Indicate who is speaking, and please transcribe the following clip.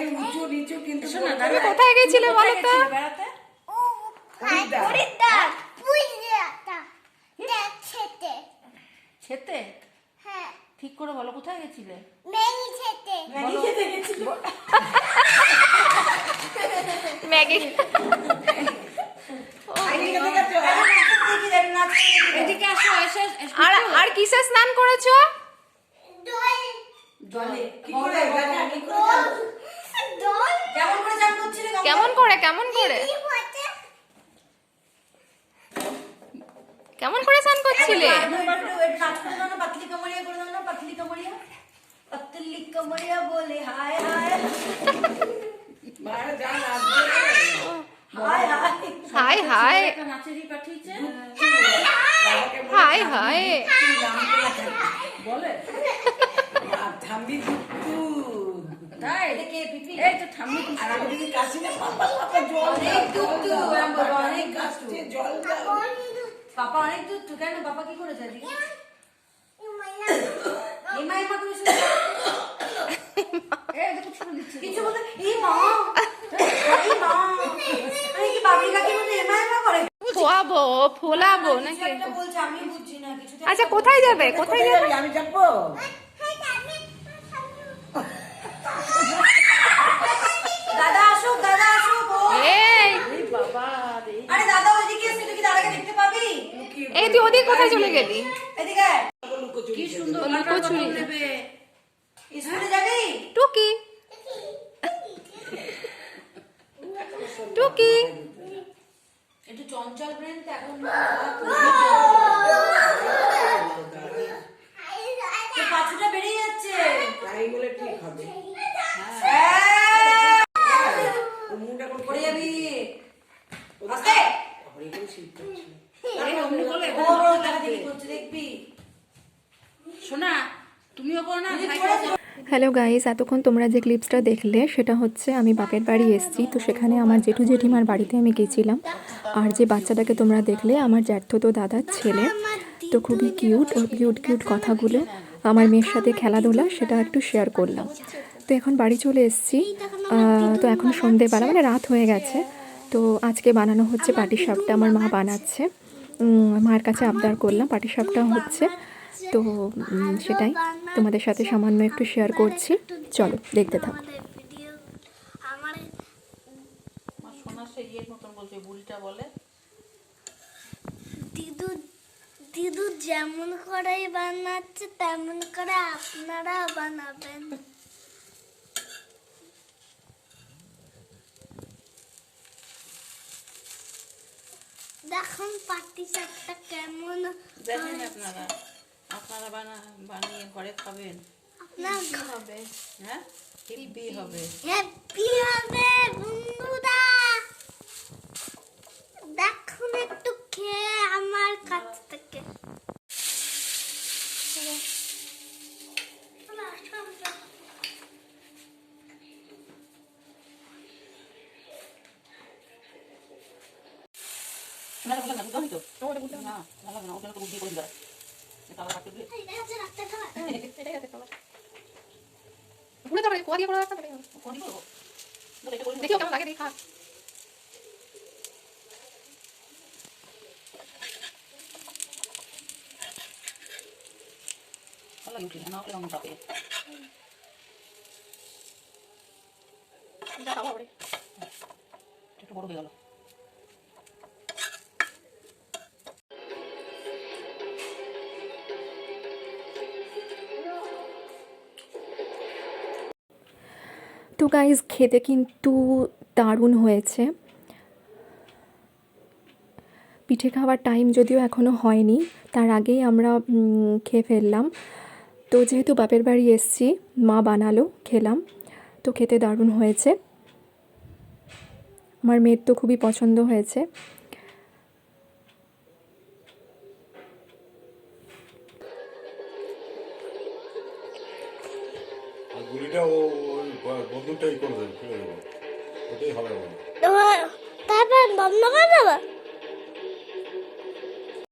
Speaker 1: বাইরে উঁচু নিচু কিন্তু
Speaker 2: শোনো,
Speaker 3: কোথায় গেছিলে বলো তো?
Speaker 2: বেড়াতে? ঠিক করে বলো কোথায় গেছিলে?
Speaker 1: ম্যাগি খেতে। গেছিল?
Speaker 3: ম্যাগি।
Speaker 1: খেতে
Speaker 3: আর আর কিসে স্নান করেছ?
Speaker 2: জলে
Speaker 1: কি করে? গানা কি করে যাও?
Speaker 2: কেমন করে চান করছিলে গঙ্গায়?
Speaker 3: কেমন করে কেমন করে? কেমন করে স্নান করছিলে?
Speaker 2: হায় হায়। হায় হায়।
Speaker 3: হাই হাই
Speaker 1: বলে
Speaker 3: হাই হাই।
Speaker 1: তাই?
Speaker 2: এটা কে পিপি? এই তো ঠাম্মি
Speaker 1: আর আমি যদি কাশি না, পাপা, পাপা, জল
Speaker 2: অনেক দুধ
Speaker 1: জল
Speaker 2: তো,
Speaker 1: দাও।
Speaker 2: এরম বলো,
Speaker 1: বাবা,
Speaker 2: অনেক দুধ
Speaker 1: জল
Speaker 2: পাপা অনেক দূর কেন? পাপা কি করেছে আজকে? এমা এমা করে এই দেখো ছুড়ে দিচ্ছে। কিছু বলতে এই মা। এই মা। আমি কি বাবলি কাকি মধ্যে এমা এমা করে?
Speaker 3: খোয়াবো ফোলাবো নাকি? আচ্ছা কোথায় যাবে? কোথায় যাবে?
Speaker 1: আমি যাব?
Speaker 2: দাদা আসুক দাদা আসুক
Speaker 3: এই।
Speaker 1: এই বাবা
Speaker 2: আরে দাদা ওইদিকে এসে তুই কি দাদাকে দেখতে পাবি?
Speaker 3: এই তুই ওদিক কোথায় চলে গেলি?
Speaker 2: এদিকে কি সুন্দর
Speaker 3: লুকোচুরি।
Speaker 2: লুকোচুরি দেবে স্কুলে যাবি?
Speaker 3: টুকি। টুকি।
Speaker 2: একটু চঞ্চল ব্রেন তো এখন।
Speaker 1: বলে ঠিক হবে।
Speaker 2: হ্যাঁ।
Speaker 1: মুখটা কোন
Speaker 2: পড়ে যাবি। আস্তে।
Speaker 1: হরি শীত করছে।
Speaker 2: আরে অমনি করলে ও টাকা দিবি করছে দেখবি। শোনা তুমিও করো না
Speaker 4: হ্যালো গাইস এতক্ষণ তোমরা যে ক্লিপসটা দেখলে সেটা হচ্ছে আমি বাপের বাড়ি এসেছি তো সেখানে আমার জেঠু জেঠিমার বাড়িতে আমি গেছিলাম। আর যে বাচ্চাটাকে তোমরা দেখলে আমার জ্যাঠতো দাদার ছেলে। তো খুবই কিউট ওর কিউট কিউট কথাগুলো আমার মেয়ের সাথে খেলাধুলা সেটা একটু শেয়ার করলাম। তো এখন বাড়ি চলে এসেছি। তো এখন সন্ধেবেলা মানে রাত হয়ে গেছে। তো আজকে বানানো হচ্ছে পাটিসাপটা আমার মা বানাচ্ছে। মার কাছে আবদার করলাম পাটিসাপটা হচ্ছে। তো সেটাই তোমাদের সাথে সামান্য একটু শেয়ার করছি। চলো দেখতে থাকো।
Speaker 5: আমার
Speaker 2: আমার সোনা সে ইয়ের মতন বলছে বুড়িটা বলে।
Speaker 5: দিদু দিদু যেমন করে বানাচ্ছে তেমন করে আপনারা বানাবেন। দেখুন পাটি চাপটা কেমন
Speaker 2: দেখেন আপনারা আপনারা বানা বানিয়ে ঘরে খাবেন।
Speaker 5: আপনার হবে
Speaker 2: হ্যাঁ? হিব্বি হবে।
Speaker 5: হ্যাপি হবে বন্ধুরা দেখুন একটু খেয়ে আমার কাছ থেকে
Speaker 2: না না না বুঝলি তো না ভালো না ওটা তো বুদ্ধি করে দিবা এটা আবার কাটতে দিয়ে
Speaker 3: ঘুরে তারপরে কোয়া দিয়ে করে রাখতে পারি
Speaker 2: কোন করব বলে এটা করে
Speaker 3: দেখিও কেমন লাগে দেখি
Speaker 2: ভালো লাগে না
Speaker 3: যা খাব আবার।
Speaker 2: একটু বড় হয়ে গেল
Speaker 4: তো গাইজ খেতে কিন্তু দারুণ হয়েছে। পিঠে খাওয়ার টাইম যদিও এখনও হয়নি, তার আগেই আমরা খেয়ে ফেললাম। তো যেহেতু বাপের বাড়ি এসছি, মা বানালো, খেলাম, তো খেতে দারুণ হয়েছে। আমার মেয়ের তো খুবই পছন্দ হয়েছে।
Speaker 6: ও বন্দুকটাই করে দেবে ফেলে দেবো হবে
Speaker 5: তারপর বন্ধ করে দেবো?